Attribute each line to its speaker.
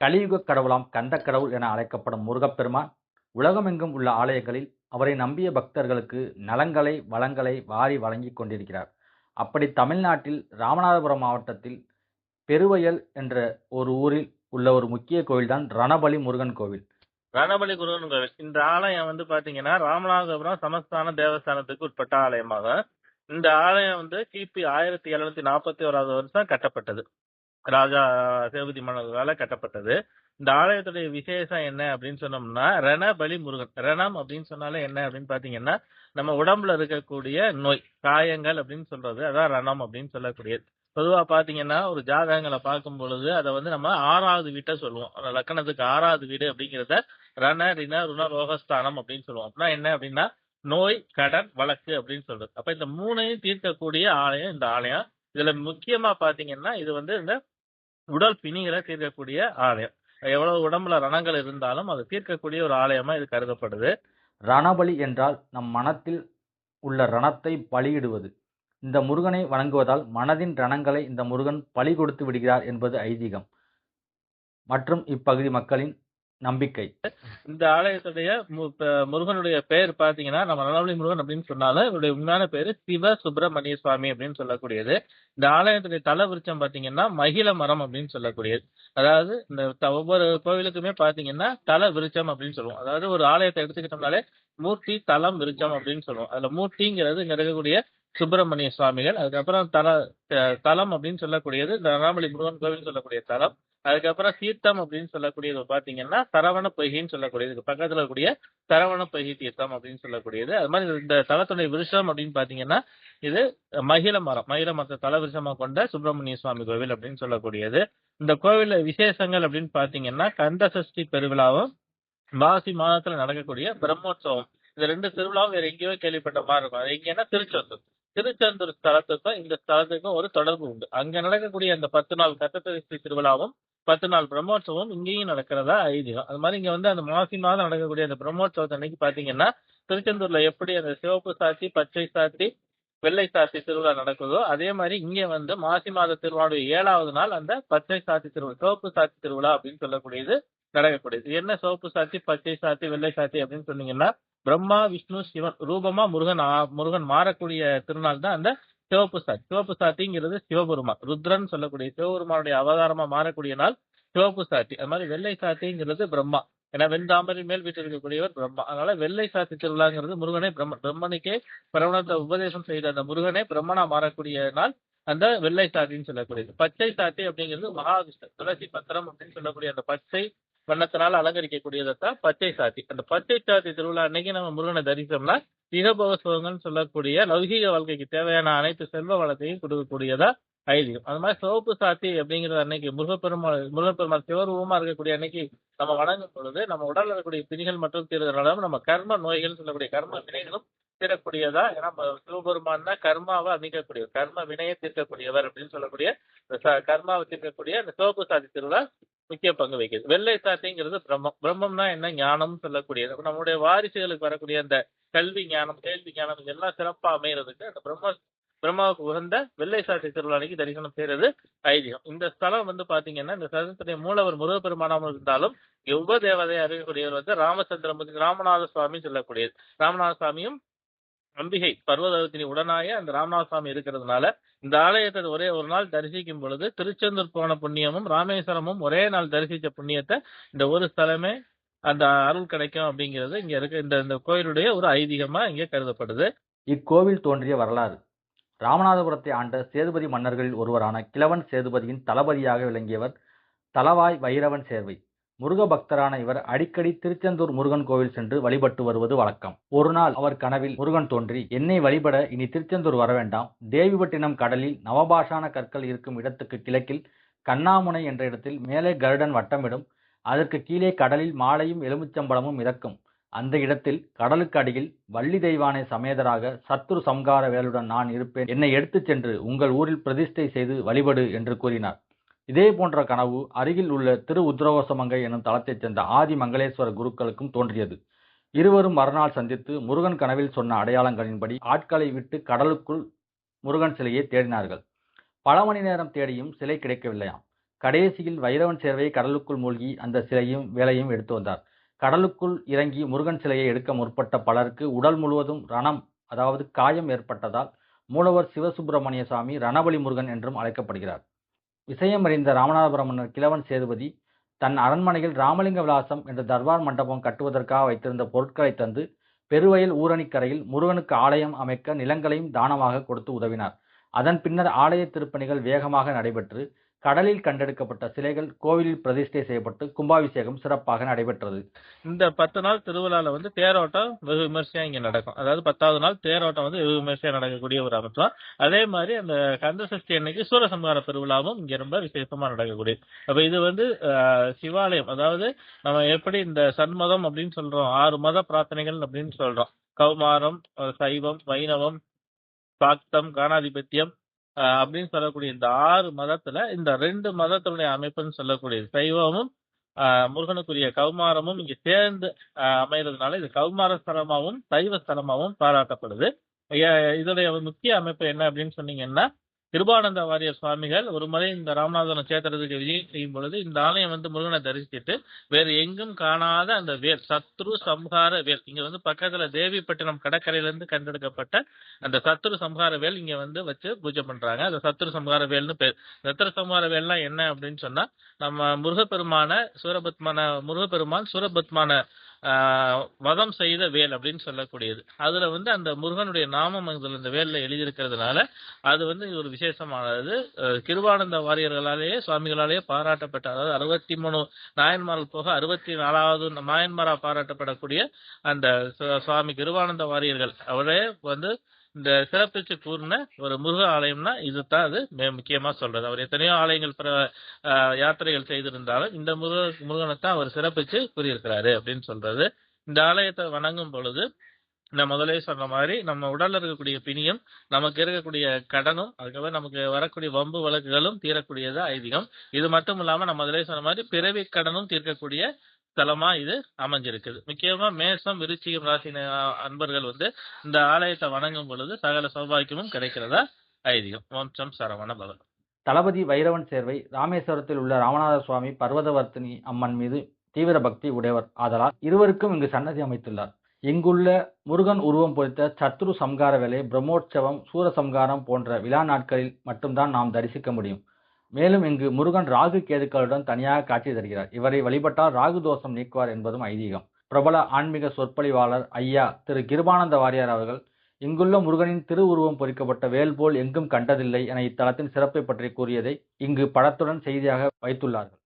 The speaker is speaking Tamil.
Speaker 1: கலியுக கடவுளாம் கந்த கடவுள் என அழைக்கப்படும் முருகப்பெருமான் உலகமெங்கும் உள்ள ஆலயங்களில் அவரை நம்பிய பக்தர்களுக்கு நலங்களை வளங்களை வாரி வழங்கிக் கொண்டிருக்கிறார். அப்படி தமிழ்நாட்டில் ராமநாதபுரம் மாவட்டத்தில் பெருவயல் என்ற ஒரு ஊரில் உள்ள ஒரு முக்கிய கோயில்தான் ரணபலி முருகன் கோவில்.
Speaker 2: ரணபலி முருகன் கோவில். இந்த ஆலயம் வந்து பாத்தீங்கன்னா ராமநாதபுரம் சமஸ்தான தேவஸ்தானத்துக்கு உட்பட்ட ஆலயமாக இந்த ஆலயம் வந்து கிபி ஆயிரத்தி எழுநூத்தி நாற்பத்தி ஓராவது வருஷம் கட்டப்பட்டது. ராஜா சேவதி மன்னர்களால கட்டப்பட்டது. இந்த ஆலயத்துடைய விசேஷம் என்ன அப்படின்னு சொன்னோம்னா ரணபலி முருகன். ரணம் அப்படின்னு சொன்னாலே என்ன அப்படின்னு பாத்தீங்கன்னா நம்ம உடம்புல இருக்கக்கூடிய நோய் காயங்கள் அப்படின்னு சொல்றது. அதான் ரணம் அப்படின்னு சொல்லக்கூடியது. பொதுவா பாத்தீங்கன்னா ஒரு ஜாதகங்களை பார்க்கும் பொழுது அதை வந்து நம்ம ஆறாவது வீட்டை சொல்லுவோம். அந்த லக்கணத்துக்கு ஆறாவது வீடு அப்படிங்கிறத ரண ரிண ருண ரோகஸ்தானம் அப்படின்னு சொல்லுவோம். அப்படின்னா என்ன அப்படின்னா நோய் கடன் வழக்கு அப்படின்னு சொல்றது. அப்ப இந்த மூணையும் தீர்க்கக்கூடிய ஆலயம் இந்த ஆலயம். இதுல முக்கியமா பாத்தீங்கன்னா இது வந்து இந்த உடல் பிணிகளை தீர்க்கக்கூடிய ஆலயம். எவ்வளவு உடம்புல ரணங்கள் இருந்தாலும் அது தீர்க்கக்கூடிய ஒரு ஆலயமா இது கருதப்படுது.
Speaker 1: ரணபலி என்றால் நம் மனத்தில் உள்ள ரணத்தை பலியிடுவது. இந்த முருகனை வணங்குவதால் மனதின் ரணங்களை இந்த முருகன் பலி கொடுத்து விடுகிறார் என்பது ஐதீகம். மற்றும் இப்பகுதி மக்களின் நம்பிக்கை.
Speaker 2: இந்த ஆலயத்துடைய மு- முருகனுடைய பெயர் பாத்தீங்கன்னா நம்ம நலவழி முருகன் அப்படின்னு சொன்னாலும் இவருடைய உண்மையான பேரு சிவ சுப்பிரமணிய சுவாமி அப்படின்னு சொல்லக்கூடியது. இந்த ஆலயத்துடைய தல விருட்சம் பாத்தீங்கன்னா மகிழ மரம் அப்படின்னு சொல்லக்கூடியது. அதாவது இந்த த- ஒவ்வொரு கோவிலுக்குமே பாத்தீங்கன்னா தல விருட்சம் அப்படின்னு சொல்லுவோம். அதாவது ஒரு ஆலயத்தை எடுத்துக்கிட்டோம்னாலே மூர்த்தி தலம் விருட்சம் அப்படின்னு சொல்லுவோம். அதுல மூர்த்திங்கிறது இங்க இருக்கக்கூடிய சுப்பிரமணிய சுவாமிகள் அதுக்கப்புறம் தல தலம் அப்படின்னு சொல்லக்கூடியது இந்த அண்ணாமலை முருகன் கோவில் சொல்லக்கூடிய தலம். அதுக்கப்புறம் தீர்த்தம் அப்படின்னு சொல்லக்கூடியது பாத்தீங்கன்னா சரவண பொய்கைன்னு சொல்லக்கூடியது. இதுக்கு பக்கத்துல இருக்கக்கூடிய சரவண பொய்கி தீர்த்தம் அப்படின்னு சொல்லக்கூடியது. அது மாதிரி இந்த தலத்துடைய விருஷம் அப்படின்னு பாத்தீங்கன்னா இது மகிழ மரம். மகிழ மரத்தை தல விருஷமா கொண்ட சுப்பிரமணிய சுவாமி கோவில் அப்படின்னு சொல்லக்கூடியது. இந்த கோவில விசேஷங்கள் அப்படின்னு பாத்தீங்கன்னா கந்த சஷ்டி பெருவிழாவும் மாசி மாதத்துல நடக்கக்கூடிய பிரம்மோற்சவம். இந்த ரெண்டு திருவிழாவும் வேற எங்கேயோ கேள்விப்பட்ட மாதிரி இருக்கும். அது எங்கன்னா திருச்செந்தூர். திருச்செந்தூர் ஸ்தலத்துக்கும் இந்த ஸ்தலத்துக்கும் ஒரு தொடர்பு உண்டு. அங்க நடக்கக்கூடிய அந்த பத்து நாள் கத்தசஷ்டி திருவிழாவும் பத்து நாள் பிரம்மோற்சவம் இங்கேயும் நடக்கிறதா ஐதீகம். அது மாதிரி இங்க வந்து அந்த மாசி மாதம் நடக்கக்கூடிய அந்த பிரம்மோற்சவத்தை அன்னைக்கு பாத்தீங்கன்னா திருச்செந்தூர்ல எப்படி அந்த சிவப்பு சாத்தி பச்சை சாத்தி வெள்ளை சாத்தி திருவிழா நடக்குதோ அதே மாதிரி இங்க வந்து மாசி மாத திருவிழாவுடைய ஏழாவது நாள் அந்த பச்சை சாத்தி திருவிழா சிவப்பு சாத்தி திருவிழா அப்படின்னு சொல்லக்கூடியது நடக்கக்கூடியது. என்ன சிவப்பு சாத்தி பச்சை சாத்தி வெள்ளை சாத்தி அப்படின்னு சொன்னீங்கன்னா பிரம்மா விஷ்ணு சிவன் ரூபமா முருகன் ஆ- முருகன் மாறக்கூடிய திருநாள் தான் அந்த சிவப்பு சாத்தி சிவப்பு சாத்திங்கிறது சிவபெருமான் ருத்ரன் சொல்லக்கூடிய சிவபெருமானுடைய அவதாரமா மாறக்கூடிய நாள் சிவப்பு சாத்தி. அது மாதிரி வெள்ளை சாத்திங்கிறது பிரம்மா. ஏன்னா வெண்தாமரை மேல் வீட்டில் இருக்கக்கூடியவர் பிரம்மா. அதனால வெள்ளை சாத்தி திருவிழாங்கிறது முருகனை பிரம்ம பிரம்மனுக்கே பிரம்மணத்தை உபதேசம் செய்த அந்த முருகனே பிரம்மனா மாறக்கூடிய நாள் அந்த வெள்ளை சாத்தின்னு சொல்லக்கூடியது. பச்சை சாத்தி அப்படிங்கிறது மகாவிஷ்ணு. துளசி பத்திரம் அப்படின்னு சொல்லக்கூடிய அந்த பச்சை வண்ணத்தினால அலங்கரிக்கக்கூடியதான் பச்சை சாத்தி. அந்த பச்சை சாத்தி திருவிழா அன்னைக்கு நம்ம முருகனை தரிசனம்னா இகபோக சுகங்கள்னு சொல்லக்கூடிய லௌகீக வாழ்க்கைக்கு தேவையான அனைத்து செல்வ வளத்தையும் கொடுக்கக்கூடியதா ஐதீகம். அது மாதிரி சிவப்பு சாத்தி அப்படிங்கிறது அன்னைக்கு முருகப்பெருமாள் முருகப்பெருமாள் சிவரூபமா இருக்கக்கூடிய அன்னைக்கு நம்ம வணங்கும் பொழுது நம்ம உடல் இருக்கக்கூடிய பிணிகள் மற்றும் தீர்றதுனால நம்ம கர்ம நோய்கள் சொல்லக்கூடிய கர்ம வினைகளும் தீரக்கூடியதா? ஏன்னா சிவபெருமான் தான் கர்மாவை அமைக்கக்கூடியவர் கர்ம வினையை தீர்க்கக்கூடியவர் அப்படின்னு சொல்லக்கூடிய ச- கர்மாவை தீர்க்கக்கூடிய அந்த சிவப்பு சாத்தி திருவிழா முக்கிய பங்கு வகிக்குது. வெள்ளை சாட்டைங்கிறது பிரம்மம். பிரம்மம்னா என்ன? ஞானம் சொல்லக்கூடியது. நம்முடைய வாரிசுகளுக்கு வரக்கூடிய அந்த கல்வி ஞானம் கேள்வி ஞானம் இதெல்லாம் சிறப்பா அமைகிறதுக்கு அந்த பிரம்ம பிரம்மாவுக்கு உகந்த வெள்ளை சாட்டை திருவிழாக்கு தரிசனம் செய்யறது ஐதீகம். இந்த ஸ்தலம் வந்து பாத்தீங்கன்னா இந்த ஸ்தலத்துடைய மூலவர் முருகப்பெருமானாமல் இருந்தாலும் இங்க உப தேவதை அறியக்கூடியவர் வந்து ராமச்சந்திரமூர்த்தி ராமநாத சுவாமி சொல்லக்கூடியது. ராமநாத சுவாமியும் அம்பிகை பர்வதத்தினி உடனாய அந்த ராமநாத சுவாமி இருக்கிறதுனால இந்த ஆலயத்தை ஒரே ஒரு நாள் தரிசிக்கும் பொழுது திருச்செந்தூர் போன புண்ணியமும் ராமேஸ்வரமும் ஒரே நாள் தரிசிச்ச புண்ணியத்தை இந்த ஒரு ஸ்தலமே அந்த அருள் கிடைக்கும் அப்படிங்கிறது இங்க இருக்க இந்த இந்த கோயிலுடைய ஒரு ஐதீகமா இங்க கருதப்படுது.
Speaker 1: இக்கோவில் தோன்றிய வரலாறு. ராமநாதபுரத்தை ஆண்ட சேதுபதி மன்னர்களில் ஒருவரான கிழவன் சேதுபதியின் தளபதியாக விளங்கியவர் தளவாய் வைரவன் சேர்வை. முருக பக்தரான இவர் அடிக்கடி திருச்செந்தூர் முருகன் கோவில் சென்று வழிபட்டு வருவது வழக்கம். ஒரு நாள் அவர் கனவில் முருகன் தோன்றி என்னை வழிபட இனி திருச்செந்தூர் வர வேண்டாம். தேவிபட்டினம் கடலில் நவபாஷான கற்கள் இருக்கும் இடத்துக்கு கிழக்கில் கண்ணாமுனை என்ற இடத்தில் மேலே கருடன் வட்டமிடும் அதற்கு கீழே கடலில் மாலையும் எலுமிச்சம்பழமும் மிதக்கும். அந்த இடத்தில் கடலுக்கு அடியில் வள்ளி தெய்வானை சமேதராக சத்துரு சம்கார வேலுடன் நான் இருப்பேன். என்னை எடுத்துச் சென்று உங்கள் ஊரில் பிரதிஷ்டை செய்து வழிபடு என்று கூறினார். இதே போன்ற கனவு அருகில் உள்ள திரு உத்ரவசமங்கை எனும் தளத்தைச் சேர்ந்த ஆதி மங்களேஸ்வர குருக்களுக்கும் தோன்றியது. இருவரும் மறுநாள் சந்தித்து முருகன் கனவில் சொன்ன அடையாளங்களின்படி ஆட்களை விட்டு கடலுக்குள் முருகன் சிலையை தேடினார்கள். பல மணி நேரம் தேடியும் சிலை கிடைக்கவில்லையாம். கடைசியில் வைரவன் சேர்வை கடலுக்குள் மூழ்கி அந்த சிலையும் வேலையும் எடுத்து வந்தார். கடலுக்குள் இறங்கி முருகன் சிலையை எடுக்க முற்பட்ட பலருக்கு உடல் முழுவதும் ரணம் அதாவது காயம் ஏற்பட்டதால் மூலவர் சிவசுப்பிரமணிய சுவாமி ரணபலி முருகன் என்றும் அழைக்கப்படுகிறார். விஷயமறிந்த ராமநாதபுரம் மன்னர் கிழவன் சேதுபதி தன் அரண்மனையில் ராமலிங்க விலாசம் என்ற தர்பார் மண்டபம் கட்டுவதற்காக வைத்திருந்த பொருட்களை தந்து பெருவயல் ஊரணிக்கரையில் முருகனுக்கு ஆலயம் அமைக்க நிலங்களையும் தானமாக கொடுத்து உதவினார். அதன் பின்னர் ஆலய திருப்பணிகள் வேகமாக நடைபெற்று கடலில் கண்டெடுக்கப்பட்ட சிலைகள் கோவிலில் பிரதிஷ்டை செய்யப்பட்டு கும்பாபிஷேகம் சிறப்பாக நடைபெற்றது.
Speaker 2: இந்த பத்து நாள் திருவிழால வந்து தேரோட்டம் வெகு விமர்சையா இங்க நடக்கும். அதாவது பத்தாவது நாள் தேரோட்டம் வந்து வெகு விமர்சையா நடக்கக்கூடிய ஒரு அமைப்பு. அதே மாதிரி அந்த கந்த சஷ்டி அன்னைக்கு சூரசம்ஹார திருவிழாவும் இங்க ரொம்ப விசேஷமா நடக்கக்கூடிய. அப்ப இது வந்து சிவாலயம். அதாவது நம்ம எப்படி இந்த சண்மதம் அப்படின்னு சொல்றோம் ஆறு மத பிரார்த்தனைகள் அப்படின்னு சொல்றோம். கௌமாரம் சைவம் வைணவம் சாக்தம் காணாதிபத்தியம் அப்படின்னு சொல்லக்கூடிய இந்த ஆறு மதத்துல இந்த ரெண்டு மதத்தினுடைய அமைப்புன்னு சொல்லக்கூடியது சைவமும் முருகனுக்குரிய கௌமாரமும் இங்க சேர்ந்து அமைகிறதுனால அமைறதுனால இது கௌமார ஸ்தலமாகவும் சைவ ஸ்தலமாகவும் பாராட்டப்படுது இதனுடைய இதோடைய முக்கிய அமைப்பு என்ன அப்படின்னு சொன்னீங்கன்னா கிருபானந்த வாரிய சுவாமிகள் ஒரு முறை இந்த ராமநாதபுரம் சேத்திரத்துக்கு விஜயம் செய்யும் பொழுது இந்த ஆலயம் வந்து முருகனை தரிசித்துட்டு வேறு எங்கும் காணாத அந்த வேல் சத்ரு சம்ஹார வேல் இங்க வந்து பக்கத்துல தேவிப்பட்டினம் கடற்கரையில இருந்து கண்டெடுக்கப்பட்ட அந்த சத்ரு சம்ஹார வேல் இங்க வந்து வச்சு பூஜை பண்றாங்க. அந்த சத்ரு சம்ஹார வேல்னு பேர். சத்ரு சம்ஹார வேல்னா என்ன அப்படின்னு சொன்னா நம்ம முருகப்பெருமான சூரபத்மான முருகப்பெருமான் சூரபத்மான வதம் செய்த வேல் அப்படின்னு சொல்லக்கூடியது. அதுல வந்து அந்த முருகனுடைய நாமம் அதுல இந்த வேல்ல எழுதியிருக்கிறதுனால அது வந்து ஒரு விசேஷமானது. கிருவானந்த கிருபானந்த வாரியர்களாலேயே சுவாமிகளாலேயே பாராட்டப்பட்ட அதாவது அறுபத்தி மூணு நாயன்மார்கள் போக அறுபத்தி நாலாவது நாயன்மாரா பாராட்டப்படக்கூடிய அந்த சுவாமி கிருபானந்த வாரியர்கள். அவரே வந்து இந்த சிறப்பிச்சு கூறின ஒரு முருக ஆலயம்னா இதுதான் அது மிக முக்கியமா சொல்றது. அவர் எத்தனையோ ஆலயங்கள் பிற யாத்திரைகள் செய்திருந்தாலும் இந்த முருக முருகனை தான் அவர் சிறப்பிச்சு கூறியிருக்கிறாரு அப்படின்னு சொல்றது. இந்த ஆலயத்தை வணங்கும் பொழுது நான் முதலே சொன்ன மாதிரி நம்ம உடல்ல இருக்கக்கூடிய பிணியும் நமக்கு இருக்கக்கூடிய கடனும் அதுக்கப்புறம் நமக்கு வரக்கூடிய வம்பு வழக்குகளும் தீரக்கூடியது ஐதீகம். இது மட்டும் இல்லாம நம்ம முதலே சொன்ன மாதிரி பிறவி கடனும் தீர்க்கக்கூடிய தலமா இது அமைஞ்சிருக்குது. முக்கியமா மேசம் விருச்சிகம் ராசி அன்பர்கள் வந்து இந்த ஆலயத்தை வணங்கும் பொழுது சகல சௌபாக்கியமும் கிடைக்கிறதா ஐதீகம். வம்சம் சரவண பவன்
Speaker 1: தளபதி வைரவன் சேர்வை ராமேஸ்வரத்தில் உள்ள ராமநாத சுவாமி பர்வதவர்த்தினி அம்மன் மீது தீவிர பக்தி உடையவர் ஆதலால் இருவருக்கும் இங்கு சன்னதி அமைத்துள்ளார். இங்குள்ள முருகன் உருவம் பொறித்த சத்ரு சம்கார வேலை பிரம்மோற்சவம் சூரசம்காரம் போன்ற விழா நாட்களில் மட்டும்தான் நாம் தரிசிக்க முடியும். மேலும் இங்கு முருகன் ராகு கேதுக்களுடன் தனியாக காட்சி தருகிறார். இவரை வழிபட்டால் ராகு தோஷம் நீக்குவார் என்பதும் ஐதீகம். பிரபல ஆன்மீக சொற்பொழிவாளர் ஐயா திரு கிருபானந்த வாரியார் அவர்கள் இங்குள்ள முருகனின் திருவுருவம் பொறிக்கப்பட்ட வேல் போல் எங்கும் கண்டதில்லை என இத்தலத்தின் சிறப்பை பற்றி கூறியதை இங்கு படத்துடன் செய்தியாக வைத்துள்ளார்கள்.